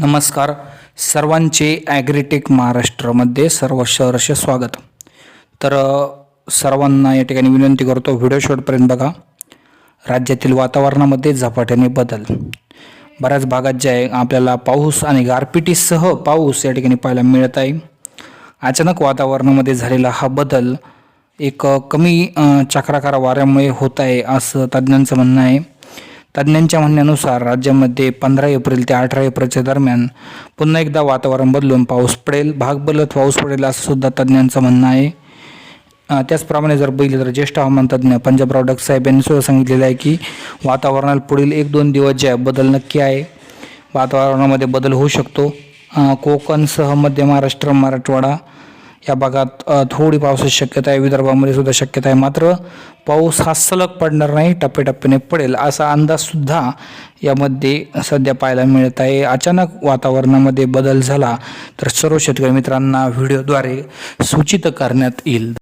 नमस्कार. सर्वांचे ॲग्रीटेक महाराष्ट्रामध्ये सर्व सहर्ष स्वागत. तर सर्वांना या ठिकाणी विनंती करतो व्हिडिओ शेवटपर्यंत बघा. राज्यातील वातावरणामध्ये झपाट्याने बदल. बऱ्याच भागात जे आहे आपल्याला पाऊस आणि गारपिटीसह पाऊस या ठिकाणी पाहायला मिळत आहे. अचानक वातावरणामध्ये झालेला हा बदल एक कमी चक्राकार वाऱ्यामुळे होत आहे असं तज्ज्ञांचं म्हणणं आहे. तज्ज्ञांच्या म्हणण्यानुसार राज्यामध्ये पंधरा एप्रिल ते अठरा एप्रिलच्या दरम्यान पुन्हा एकदा वातावरण बदलून पाऊस पडेल. भाग बदलत पाऊस पडेल असं सुद्धा तज्ज्ञांचं म्हणणं आहे. त्याचप्रमाणे जर बघितलं तर ज्येष्ठ हवामान तज्ज्ञ पंजाबराव डग साहेब यांनी सुद्धा सांगितलेलं आहे की वातावरणात पुढील एक दोन दिवस जे आहे बदल नक्की आहे. वातावरणामध्ये बदल होऊ शकतो. कोकणसह मध्य महाराष्ट्र मराठवाडा या भागात थोडी पावसाची शक्यता आहे विदर्भामध्ये सुद्धा शक्यता आहे. मात्र पाऊस हा सलग पडणार नाही टप्प्याटप्प्याने पडेल असा अंदाजसुद्धा यामध्ये सध्या पाहायला मिळत आहे. अचानक वातावरणामध्ये बदल झाला तर सर्व शेतकरी मित्रांना व्हिडिओद्वारे सूचित करण्यात येईल.